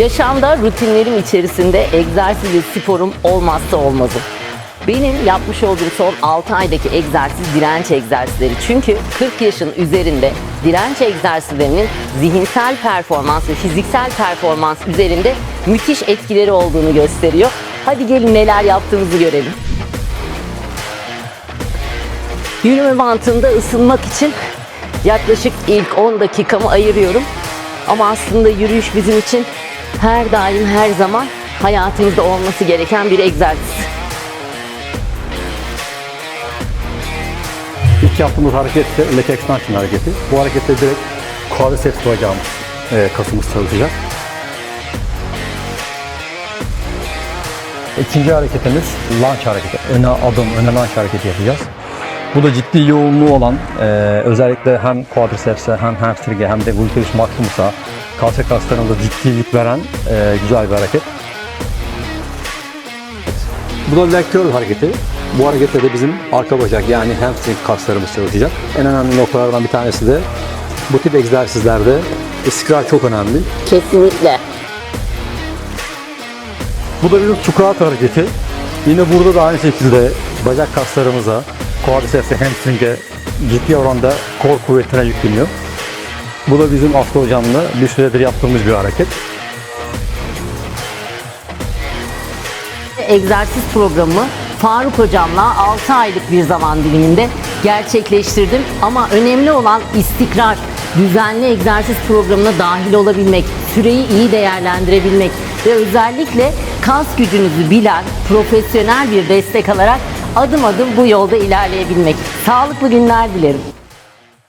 Yaşamda rutinlerim içerisinde egzersiz ve sporum olmazsa olmazım. Benim yapmış olduğum son 6 aydaki egzersiz direnç egzersizleri. Çünkü 40 yaşın üzerinde direnç egzersizlerinin zihinsel performans ve fiziksel performans üzerinde müthiş etkileri olduğunu gösteriyor. Hadi gelin neler yaptığımızı görelim. Yürüme bantında ısınmak için yaklaşık ilk 10 dakikamı ayırıyorum. Ama aslında yürüyüş bizim için her daim her zaman hayatımızda olması gereken bir egzersiz. İlk yaptığımız hareket ise leg extension hareketi. Bu harekette direkt quadriceps bacağımız, e, kasımız çalışacak. İkinci hareketimiz lunge hareketi. Öne adım, öne lunge hareketi yapacağız. Bu da ciddi yoğunluğu olan, e, özellikle hem quadriceps'e hem hamstring'e hem de gluteus maximus'a, kalça kaslarına da ciddi yük veren e, güzel bir hareket. Bu da leg curl hareketi. Bu harekette de bizim arka bacak yani hamstring kaslarımız çalışacak. En önemli noktalardan bir tanesi de bu tip egzersizlerde istikrar çok önemli. Kesinlikle. Bu da bizim squat hareketi. Yine burada da aynı şekilde bacak kaslarımıza, quadriceps'e, hamstring'e ciddi oranda kol kuvvetine yükleniyor. Bu da bizim Aslı hocamla bir süredir yaptığımız bir hareket. Egzersiz programı Faruk hocamla 6 aylık bir zaman diliminde gerçekleştirdim. Ama önemli olan istikrar, düzenli egzersiz programına dahil olabilmek, süreyi iyi değerlendirebilmek ve özellikle kas gücünüzü bilen profesyonel bir destek alarak adım adım bu yolda ilerleyebilmek. Sağlıklı günler dilerim.